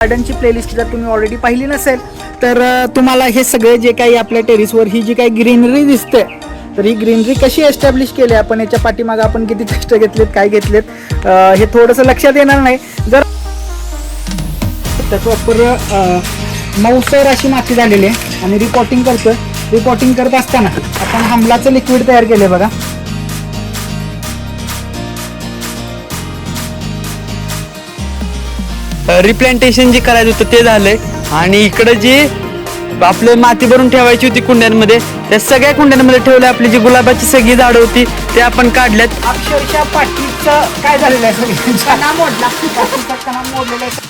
गार्डनची playlist जर तुम्ही already पाहिली नसेल तर तुम्हाला हे सगळे जे काही आपल्या टेरिसवर ही जी काही ग्रीनरी दिसते तर ही ग्रीनरी कशी एस्टॅब्लिश केली आपण याच्या पाठीमागं आपण किती कष्ट घेतलेत काय घेतलेत हे थोडंसं लक्षात येणार नाही. जर प्रॉपर मऊसर अशी माती झालेली आहे आणि रिपोर्टिंग करतोय. रिपोर्टिंग करत असताना आपण हमलाचं लिक्विड तयार केलंय बघा. रिप्लांटेशन जे करायचं होतं ते झालंय. आणि इकडं जी आपले माती भरून ठेवायची होती कुंड्यांमध्ये त्या सगळ्या कुंड्यांमध्ये ठेवल्या आपली जी गुलाबाची सगळी झाडं होती ते आपण काढल्यात. अक्षरशः पाठीचं काय झालेलं आहे सगळ्यांचा? मोडला. मोडलेला आहे.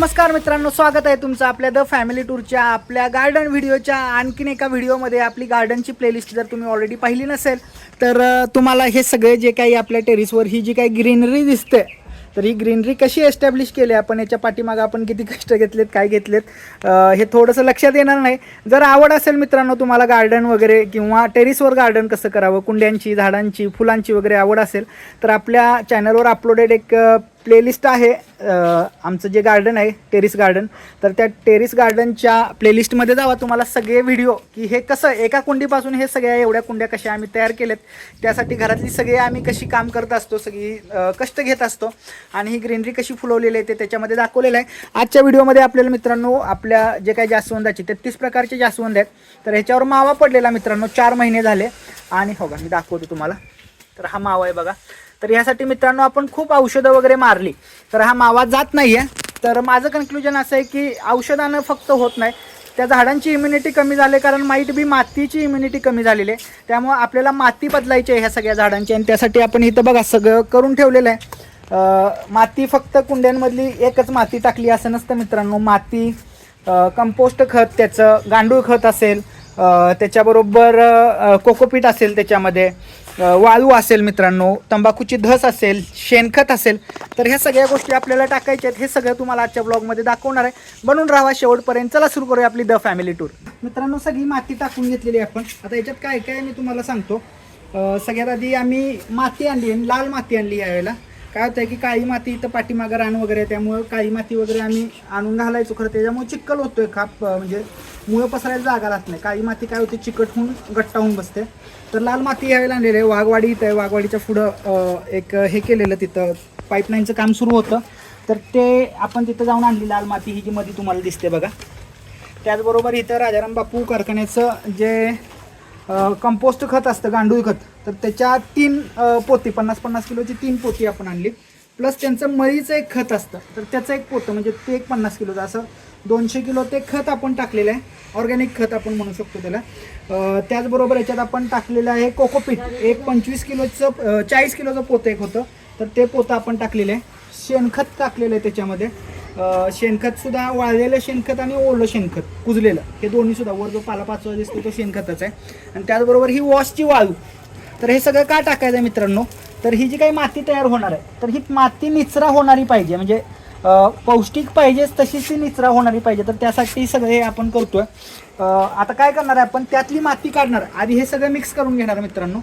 नमस्कार मित्रांनो स्वागत आहे तुमचं आपल्या द फॅमिली टूरच्या आपल्या गार्डन व्हिडिओच्या आणखीन एका व्हिडिओमध्ये आपली गार्डनची प्लेलिस्ट जर तुम्ही ऑलरेडी पाहिली नसेल तर तुम्हाला हे सगळे जे काही आपल्या टेरिसवर ही जी काही ग्रीनरी दिसते तर ही ग्रीनरी कशी एस्टॅब्लिश केली आपण याच्या पाठीमागं आपण किती कष्ट घेतलेत काय घेतलेत हे थोडंसं लक्षात येणार नाही. जर आवड असेल मित्रांनो तुम्हाला गार्डन वगैरे किंवा टेरिसवर गार्डन कसं करावं कुंड्यांची झाडांची फुलांची वगैरे आवड असेल तर आपल्या चॅनलवर अपलोडेड एक प्लेलिस्ट आहे आमचं जे गार्डन आहे टेरिस गार्डन तर त्या टेरिस गार्डनच्या प्लेलिस्टमध्ये जावा तुम्हाला सगळे व्हिडिओ की हे कसं एका कुंडीपासून हे सगळ्या एवढ्या कुंड्या कशा आम्ही तयार केल्यात त्यासाठी घरातली सगळे आम्ही कशी काम करत असतो सगळी कष्ट घेत असतो. आणि ही ग्रीनरी कशी फुलवलेली आहे ते त्याच्यामध्ये दाखवलेलं आहे. आजच्या व्हिडिओमध्ये आपल्याला मित्रांनो आपल्या जे काही जास्वंदाची तेहतीस प्रकारचे जास्वंद आहेत. तर ह्याच्यावर मावा पडलेला मित्रांनो चार महिने झाले. आणि हो का मी दाखवतो तुम्हाला. तर हा मावा आहे बघा. तर यासाठी मित्रांनो आपण खूप औषधं वगैरे मारली. तर हा मावा जात नाही आहे तर माझं कन्क्लुजन असं आहे की औषधानं फक्त होत नाही. त्या झाडांची इम्युनिटी कमी झाली कारण माईट बी मातीची इम्युनिटी कमी झालेली आहे. त्यामुळं आपल्याला माती बदलायची आहे ह्या सगळ्या झाडांची आणि त्यासाठी आपण इथं बघा सगळं करून ठेवलेलं आहे. माती फक्त कुंड्यांमधली एकच माती टाकली असं नसतं मित्रांनो. माती कंपोस्ट खत त्याचं गांडूळ खत असेल त्याच्याबरोबर कोकोपीट असेल त्याच्यामध्ये वाळू असेल मित्रांनो तंबाखूची धस असेल शेणखत असेल तर ह्या सगळ्या गोष्टी आपल्याला टाकायच्या आहेत. हे सगळं तुम्हाला आजच्या ब्लॉगमध्ये दाखवणार आहे. बनून राहा शेवटपर्यंत. चला सुरू करूया आपली द फॅमिली टूर मित्रांनो सगळी माती टाकून घेतलेली आहे आपण. आता याच्यात काय काय मी तुम्हाला सांगतो. सगळ्यात आधी आम्ही माती आणली लाल माती आणली यावेळेला. काय होतं की काळी माती इथं पाठीमागं रान वगैरे आहे, त्यामुळं काळी माती वगैरे आम्ही आणून घालायचो खरं त्याच्यामुळे चिक्कल होतोय खाप म्हणजे मुळं पसरायला जागा राहत नाही. काळी माती काय होते चिकट होऊन गट्टा होऊन बसते. तर लाल माती यावेळेला आणलेली आहे. वाघवाडी इथं आहे. वाघवाडीच्या पुढं एक हे केलेलं तिथं पाईपलाईनचं काम सुरू होतं. तर ते आपण तिथं जाऊन आणली लाल माती ही जी मध्ये तुम्हाला दिसते बघा. त्याचबरोबर इथं राजाराम बापू कारखान्याचं जे कंपोस्ट खत असतं गांडूळ खत तर त्याच्या तीन पोती पन्नास पन्नास किलोची तीन पोती आपण आणली. प्लस त्यांचं मळीचं एक खत असतं. तर त्याचं एक पोतं म्हणजे ते एक पन्नास किलोचं. असं दोनशे किलो ते खत आपण टाकलेलं आहे. ऑर्गॅनिक खत आपण म्हणू शकतो त्याला. त्याचबरोबर याच्यात आपण टाकलेलं आहे कोकोपीट. एक पंचवीस किलोचं चाळीस किलोचं पोतं एक होतं. तर ते पोतं आपण टाकलेलं आहे. शेणखत टाकलेलं आहे त्याच्यामध्ये. शेणखतसुद्धा वाळलेलं शेणखत आणि ओलं शेणखत कुजलेलं. हे दोन्हीसुद्धा. वर जो पालापाचवा दिसतो तो शेणखतच आहे. आणि त्याचबरोबर ही वॉशची वाळू. तर हे सगळं का टाकायचं आहे मित्रांनो? तर ही जी काही माती तयार होणार आहे तर ही माती निचरा होणारी पाहिजे. म्हणजे पौष्टिक पाहिजेच तशीच ती निचरा होणारी पाहिजे. तर त्यासाठी सगळं हे आपण करतोय. आहे आता काय करणार आहे आपण? त्यातली माती काढणार. आधी हे सगळं मिक्स करून घेणार आहे मित्रांनो.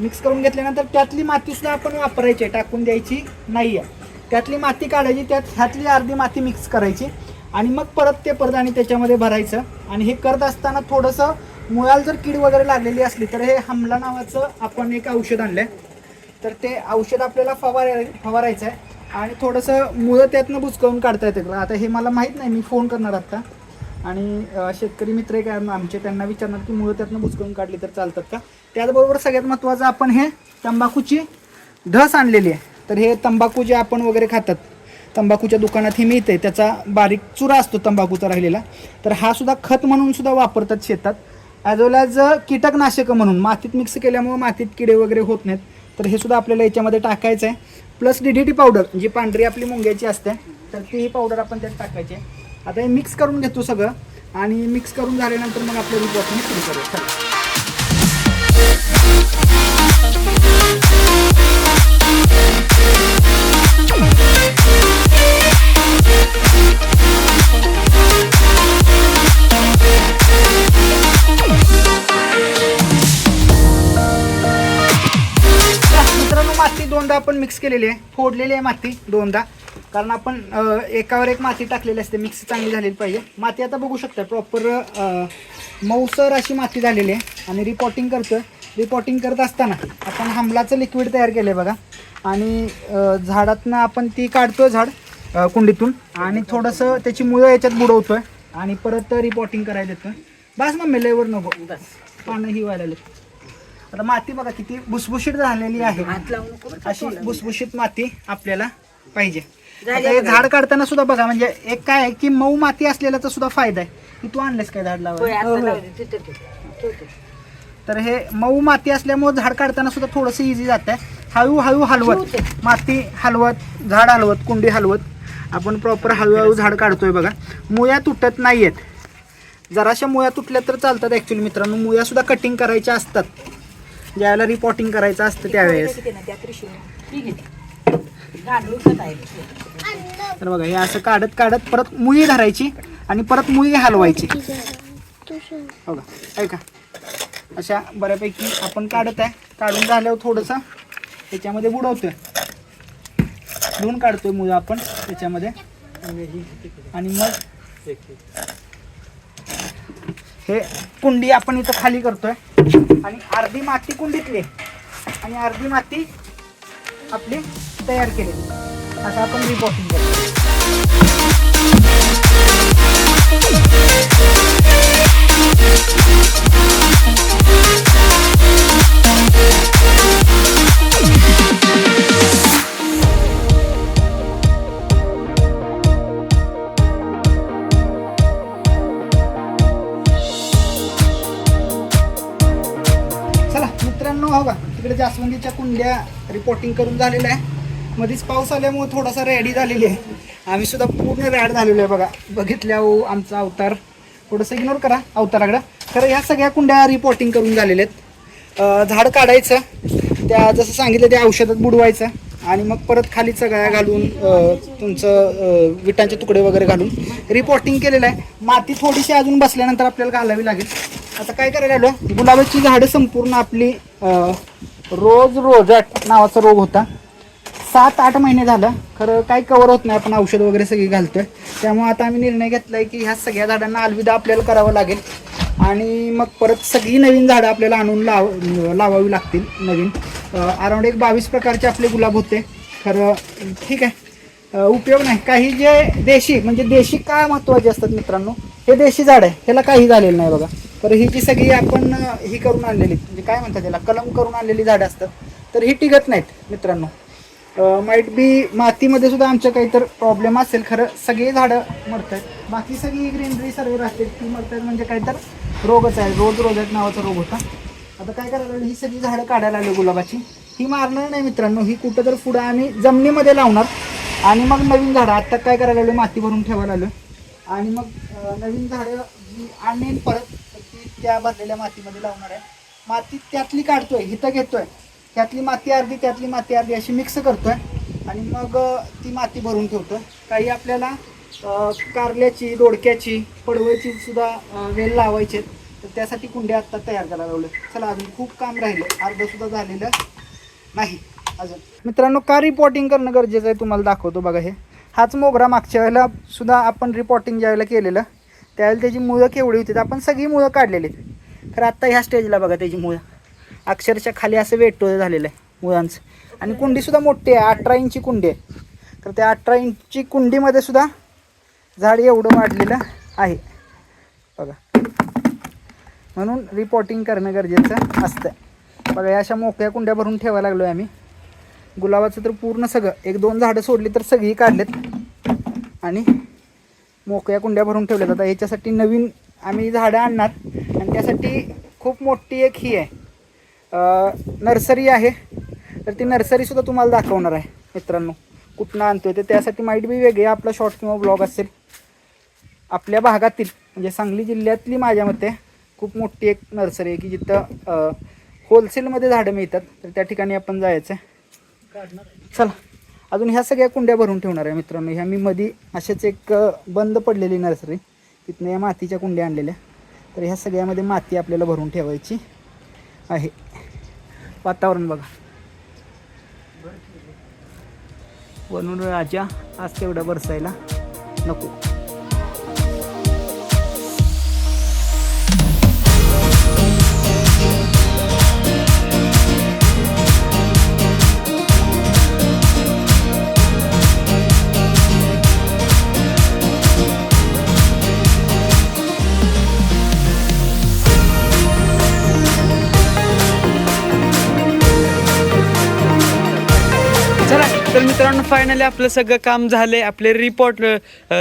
मिक्स करून घेतल्यानंतर त्यातली मातीसुद्धा आपण वापरायची आहे टाकून द्यायची नाही आहे त्यातली माती काढायची त्यात ह्यातली अर्धी माती मिक्स करायची. आणि मग परत ते परत आणि त्याच्यामध्ये भरायचं. आणि हे करत असताना थोडंसं मुळाला जर कीड वगैरे लागलेली असली तर हे हमला नावाचं आपण एक औषध आणलं आहे तर ते औषध आपल्याला फवाराय फवारायचं आहे. आणि थोडंसं मुळं त्यातनं बुचकवून काढता येते. आता हे मला माहीत नाही मी फोन करणार आता आणि शेतकरी मित्र काय आमचे त्यांना विचारणार की मुळं त्यातनं बुचकवून काढली तर चालतात का? त्याचबरोबर सगळ्यात महत्त्वाचं आपण हे तंबाखूची धस आणलेली आहे. तर हे तंबाखू जे आपण वगैरे खातात तंबाखूच्या दुकानात हे मिळते त्याचा बारीक चुरा असतो तंबाखूचा राहिलेला. तर हा सुद्धा खत म्हणून सुद्धा वापरतात शेतात. ॲज वेल ॲज कीटकनाशकं म्हणून मातीत मिक्स केल्यामुळे मातीत किडे वगैरे होत नाहीत. तर हे सुद्धा आपल्याला याच्यामध्ये टाकायचं आहे. Plus D D T powder जी पांढरी आपली मुंग्याची असते तर तीही पावडर आपण त्यात टाकायची. आहे आता हे मिक्स करून घेतो सगळं. आणि मिक्स करून झाल्यानंतर मग आपलं रिपोर्ट सुरू करूया. माती दोनदा आपण मिक्स केलेली आहे. फोडलेली आहे माती दोनदा. कारण आपण एकावर एक माती टाकलेली असते. मिक्स चांगली झालेली पाहिजे. माती आता बघू शकता प्रॉपर मऊसर अशी माती झालेली आहे. आणि रिपोर्टिंग करतोय. रिपोर्टिंग करत असताना आपण हमलाचं लिक्विड तयार केलं आहे बघा. आणि झाडातनं आपण ती काढतोय झाड कुंडीतून. आणि थोडंसं त्याची मुळं याच्यात बुडवतोय. आणि परत रिपोर्टिंग करायला देतोय. बस मग मेलेवर नको. पानं ही व्हायला लागलीत. आता माती बघा किती भुसभुशीत झालेली आहे. अशी भुसभुशीत माती आपल्याला पाहिजे. आता हे झाड काढताना सुद्धा बघा म्हणजे एक काय आहे की मऊ माती असलेल्याचा सुद्धा फायदा आहे. की तू आणलेस काय झाड लावायला? तर हे मऊ माती असल्यामुळे झाड काढताना सुद्धा थोडंसं इझी जात आहे हळूहळू हलवत. माती हलवत झाड हलवत कुंडी हलवत. आपण प्रॉपर हळूहळू झाड काढतोय बघा. मुळ्या तुटत नाहीयेत. जराशा मुळ्या तुटल्या तर चालतात ऍक्च्युली मित्रांनो. मुळ्या सुद्धा कटिंग करायच्या असतात. ज्यावेळेला रिपोर्टिंग करायचं असतं त्यावेळेस. तर बघा हे असं काढत काढत परत मुळी धरायची आणि परत मुळी हलवायची. बघा ऐका. अशा बऱ्यापैकी आपण काढत आहे. काढून झाल्यावर थोडंसं त्याच्यामध्ये बुडवतोय. धुवून काढतोय मुळं आपण त्याच्यामध्ये. आणि मग हे कुंडी आपण इथं खाली करतोय. आणि अर्धी माती कुंडीतली आणि अर्धी माती आपली तयार केलेली असं आपण रिपोर्टिंग करतो मित्रांनो हो का तिकडे जास्वंदीच्या कुंड्या रिपोर्टिंग करून झालेल्या आहे मध्येच पाऊस आल्यामुळे थोडासा रॅडी झालेली आहे. आम्ही सुद्धा पूर्ण रॅड झालेलो आहे बघा. बघितल्या हो आमचा अवतार. थोडंसं इग्नोर करा अवताराकडं. खरं ह्या सगळ्या कुंड्या रिपोर्टिंग करून झालेल्या आहेत. झाड काढायचं. त्या जसं सांगितलं त्या औषधात बुडवायचं. आणि मग परत खाली सगळ्या घालून तुमचं विटांचे तुकडे वगैरे घालून रिपोर्टिंग केलेलं आहे. माती थोडीशी अजून बसल्यानंतर आपल्याला घालावी लागेल. आता काय करायला आलो गुलाबाची झाडं संपूर्ण आपली रोज रोजट नावाचा रोग होता. सात आठ महिने झालं. खरं काही कवर होत नाही आपण औषध वगैरे सगळी घालतोय. त्यामुळे आता आम्ही निर्णय घेतलाय की ह्या सगळ्या झाडांना अलविदा आपल्याला करावं लागेल. आणि मग परत सगळी नवीन झाडं आपल्याला आणून लाव लावावी लागतील नवीन. अराउंड एक बावीस प्रकारचे आपले गुलाब होते. खरं ठीक आहे. उपयोग नाही. काही जे देशी म्हणजे देशी काय महत्त्वाचे असतात मित्रांनो? हे देशी झाड आहे. ह्याला काही झालेलं नाही बघा. तर ही जी सगळी आपण ही करून आणलेली म्हणजे काय म्हणतात त्याला कलम करून आणलेली झाडं असतात तर ही टिकत नाहीत मित्रांनो. माईट बी मातीमध्ये सुद्धा आमच्या काही तर प्रॉब्लेम असेल खरं सगळी झाडं मरत आहेत बाकी सगळी ग्रीनरी सर्व राहते ती मरत आहेत म्हणजे काहीतरी रोगच आहे रोज रोजट नावाचा रोग होता. आता काय करायला लागलं, ही सगळी झाडं काढायला लागली गुलाबाची. ही मारणार नाही मित्रांनो ही कुठं तर पुढं आम्ही जमिनीमध्ये लावणार. आणि मग नवीन झाडं आत्ता काय करायला लागलो माती भरून ठेवायला लागलो. आणि मग नवीन झाडं जी आणेन परत. त्या भरलेल्या मातीमध्ये लावणार आहे. माती त्यातली काढतोय हिथं घेतोय. त्यातली माती अर्धी त्यातली माती अर्धी अशी मिक्स करतोय आणि मग ती माती भरून ठेवतोय. काही आपल्याला कारल्याची दोडक्याची पडवळची सुद्धा वेल लावायचे आहेत. तर त्यासाठी कुंड्या आत्ता तयार करायला लावले चला अजून खूप काम राहिलं अर्ध सुद्धा झालेलं नाही अजून. मित्रांनो का रिपोर्टिंग करणं गरजेचं आहे तुम्हाला दाखवतो बघा हे. हाच मोगरा मागच्या वेळेला सुद्धा आपण रिपोर्टिंग ज्यावेळेला केलेलं त्यावेळेला त्याची मुळं केवढी होती आपण सगळी मुळं काढलेली तर आत्ता ह्या स्टेजला बघा त्याची मुळं अक्षरशः खाली असं वेटो झालेलं आहे मुळांचं आणि कुंडीसुद्धा मोठी आहे अठरा इंची कुंडी आहे. तर त्या अठरा इंची कुंडीमध्ये सुद्धा झाड एवढं वाढलेलं आहे. बघा. म्हणून रिपोर्टिंग करणं गरजेचं असतं बघा अशा मोकळ्या कुंड्या भरून ठेवायला लागलो आहे आम्ही. गुलाबाचं तर पूर्ण सगळं एक दोन झाडं सोडली तर सगळी काढलेत. आणि मोकळ्या कुंड्या भरून ठेवल्या जातात याच्यासाठी नवीन आम्ही झाडं आणणार. आणि त्यासाठी खूप मोठी एक ही आहे. नर्सरी आहे. तर ती नर्सरीसुद्धा तुम्हाला दाखवणार आहे मित्रांनो. कुठनं आणतोय तर त्यासाठी माईट बी वेगळे आपला शॉर्ट किंवा ब्लॉग असेल. आपल्या भागातील म्हणजे सांगली जिल्ह्यातली माझ्या मते खूप मोठी एक नर्सरी आहे की जिथं होलसेलमध्ये झाडं मिळतात. तर त्या ठिकाणी आपण जायचं आहे चला. अजून ह्या सगळ्या कुंड्या भरून ठेवणार आहे मित्रांनो. ह्या मी मधी अशाच एक बंद पडलेली नर्सरी. तिथनं या मातीच्या कुंड्या आणलेल्या. तर ह्या सगळ्यामध्ये माती आपल्याला भरून ठेवायची आहे. वातावरण बघा. वनुराजा राजा आज तेवढा बरसायला नको. फायनली आपलं सगळं काम झालंय. आपले रिपोर्ट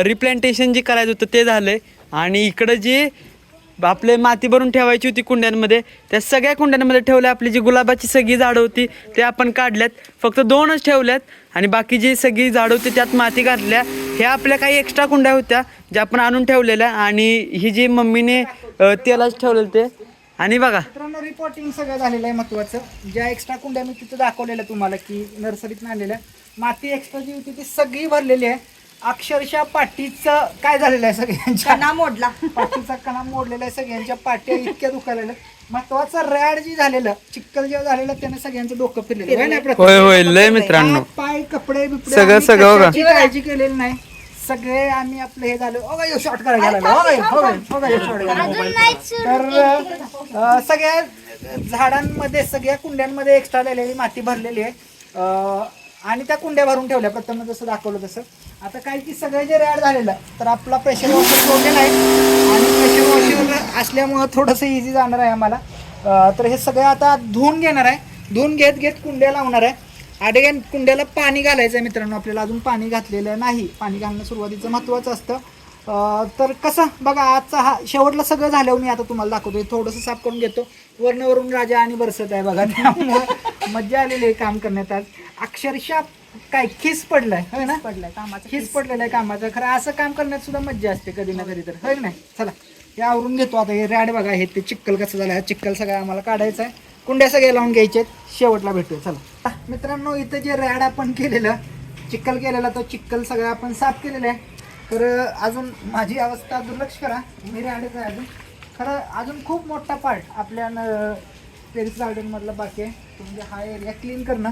रिप्लांटेशन जे करायचं होतं ते झालंय. आणि इकडं जे आपले माती भरून ठेवायची होती कुंड्यांमध्ये त्या सगळ्या कुंड्यांमध्ये ठेवल्या. आपली जी गुलाबाची सगळी झाडं होती ते आपण काढल्यात. फक्त दोनच ठेवल्यात. आणि बाकी जी सगळी झाडं होती त्यात माती घातल्या. ह्या आपल्या काही एक्स्ट्रा कुंड्या होत्या ज्या आपण आणून ठेवलेल्या. आणि ही जी मम्मीने तेलाच ठेवलेलं ते आणि बघा. मित्रांनो रिपोर्टिंग सगळं झालेलं आहे महत्वाचं. ज्या एक्स्ट्रा कुंड्या मी तिथं दाखवलेल्या तुम्हाला की नर्सरीत आणलेल्या माती एक्स्ट्रा जी होती ती सगळी भरलेली आहे. अक्षरशः पाठीचं काय झालेलं आहे सगळ्यांच्या कणा मोडला. पाठीचा कणा मोडलेला आहे सगळ्यांच्या पाट्या इतक्या दुखायला महत्वाचं रॅड जी झालेलं चिक्कल जेव्हा झालेलं त्याने सगळ्यांचं डोकं फिरलेलं होय? होय होय लय मित्रांनो. पाय कपडे बिपडे सगळं- सगळं बघा. काळजी केलेली नाही. सगळे आम्ही आपलं हे झालं. ओ यो शॉर्ट करायला गेला. हो गाय, हो हो गाय, short करायला गेला. तर अं, सगळ्या झाडांमध्ये सगळ्या कुंड्यांमध्ये एक्स्ट्रा झालेली माती भरलेली आहे. अं, आणि त्या कुंड्या भरून ठेवल्या प्रथम जसं दाखवलं तसं. आता काय की सगळे जे रॅड झालेलं तर आपला प्रेशर वॉशर सोडलेला आहे. आणि प्रेशर वॉशर असल्यामुळं थोडंसं इझी जाणार आहे आम्हाला. अं, तर हे सगळं आता धुवून घेणार आहे. धुवून घेत घेत कुंड्या लावणार आहे. आणि कुंड्याला पाणी घालायचं आहे मित्रांनो आपल्याला अजून पाणी घातलेलं नाही. पाणी घालणं सुरुवातीचं महत्त्वाचं असतं. तर कसं बघा आजचा हा शेवटला सगळं झाल्यावर मी आता तुम्हाला दाखवतोय. थोडंसं साफ करून घेतो. वर्ण वरून राजा आणि बरसत आहे बघा त्यामुळं मज्जा आलेली आहे काम करण्यात आज. अक्षरशः काय खिस पडलाय होय ना? पडलाय कामाचा खिस पडलेलं आहे कामाचं. खरं असं काम करण्यात सुद्धा मज्जा असते कधी ना कधी तर. होय नाही? चला हे आवरून घेतो आता. हे रॅड बघा हे ते चिक्कल कसं झालं चिक्कल सगळं आम्हाला काढायचं आहे. कुंड्या सगळ्या लावून घ्यायचे शेवटला भेटूया. चला. मित्रांनो इथं जे रॅड आपण केलेलं चिक्कल केलेला तो चिक्कल सगळं आपण साफ केलेलं आहे. तर अजून माझी अवस्था दुर्लक्ष करा. मी रॅडच आहे अजून. खरं अजून खूप मोठा पार्ट आपल्या टेरिस गार्डनमधला बाकी आहे. तो म्हणजे हा एरिया क्लीन करणं.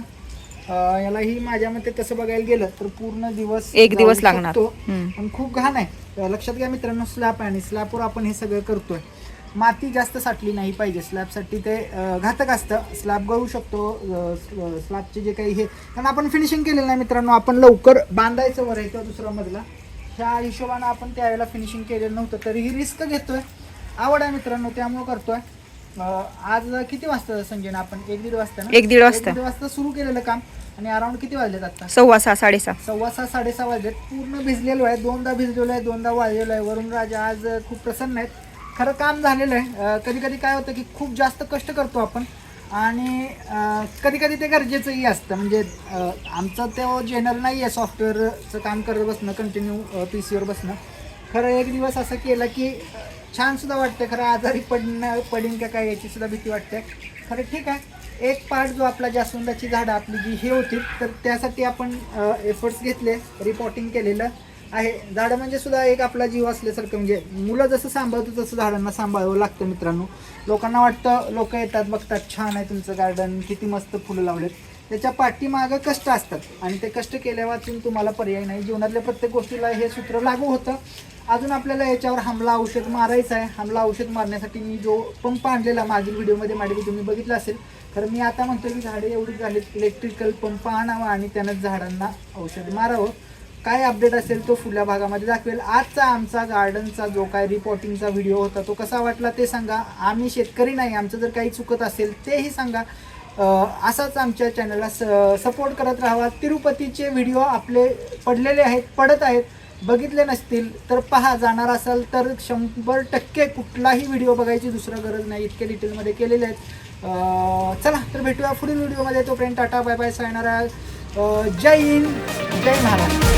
अं, यालाही माझ्या मते तसं बघायला गेलं तर पूर्ण दिवस एक दिवस लागणार. पण खूप घाण आहे. लक्षात घ्या मित्रांनो स्लॅब आणि स्लॅबवर आपण हे सगळं करतोय. माती जास्त साठली नाही पाहिजे. स्लॅबसाठी ते घातक असतं. स्लॅब गळू शकतो स्लॅबचे जे काही हे कारण आपण फिनिशिंग केलेलं नाही मित्रांनो. आपण लवकर बांधायचं वर आहे किंवा दुसरा मजला. ह्या हिशोबानं आपण त्यावेळेला फिनिशिंग केलेलं नव्हतं तरीही रिस्क घेतोय. आवड आहे मित्रांनो त्यामुळे करतोय. आज किती वाजता संजय आपण? एक दीड वाजता ना? एक दीड वाजता. दीड वाजता सुरू केलेलं काम. आणि अराउंड किती वाजलेत आता? सव्वा सहा साडेसहा. सव्वा सहा साडेसहा वाजलेत. पूर्ण भिजलेलो आहे. दोनदा भिजलेलो आहे दोनदा वाळलेलो आहे. वरून राजा आज खूप प्रसन्न आहेत. खरं काम झालेलं आहे. कधी कधी काय होतं की खूप जास्त कष्ट करतो आपण आणि कधी कधी ते गरजेचंही असतं. म्हणजे आमचं ते जेनर नाही आहे सॉफ्टवेअरचं काम करत बसणं कंटिन्यू पी सीवर बसणं. खरं एक दिवस असं केलं की छानसुद्धा वाटते खरं आजारी पडणं पडीन का काय याचीसुद्धा भीती वाटते. खरं ठीक आहे. एक पार्ट जो आपला जास्वंदाची झाडं आपली जी हे होती तर त्यासाठी आपण एफर्ट्स घेतले रिपोर्टिंग केलेलं. आहे. झाडं म्हणजे सुद्धा एक आपला जीव असल्यासारखं म्हणजे मुलं जसं सांभाळतो तसं झाडांना सांभाळावं लागतं मित्रांनो. लोकांना वाटतं लोक येतात बघतात छान आहे तुमचं गार्डन किती मस्त फुलं लावलेत. त्याच्या पाठीमागं कष्ट असतात आणि ते कष्ट केल्या वाचून तुम्हाला पर्याय नाही. जीवनातल्या प्रत्येक गोष्टीला हे सूत्र लागू होतं. अजून आपल्याला याच्यावर हमला औषध मारायचं आहे. हमला औषध मारण्यासाठी मी जो पंप आणलेला मागील व्हिडिओमध्ये माझ्या तुम्ही बघितलं असेल तर मी आता म्हणतो की झाडे एवढी झालीत इलेक्ट्रिकल पंप आणावा आणि त्यानं झाडांना औषध मारावं. काय अपडेट असेल तो फुल्या भागामध्ये दाखवेल. आजचा आमचा गार्डनचा जो काय रिपोर्टिंगचा व्हिडिओ होता तो कसा वाटला ते सांगा. आम्ही शेतकरी नाही आमचं जर काही चुकत असेल तेही सांगा. असाच आमच्या चॅनलला स सपोर्ट करत राहावा. तिरुपतीचे व्हिडिओ आपले पडलेले आहेत पडत आहेत. बघितले नसतील तर पहा जाणार असाल तर शंभर टक्के कुठलाही व्हिडिओ बघायची दुसरं गरज नाही. इतके डिटेलमध्ये केलेले आहेत. चला तर भेटूया पुढील व्हिडिओमध्ये तोपर्यंत टाटा बाय बाय सांगणारा जय हिंद जय महाराष्ट्र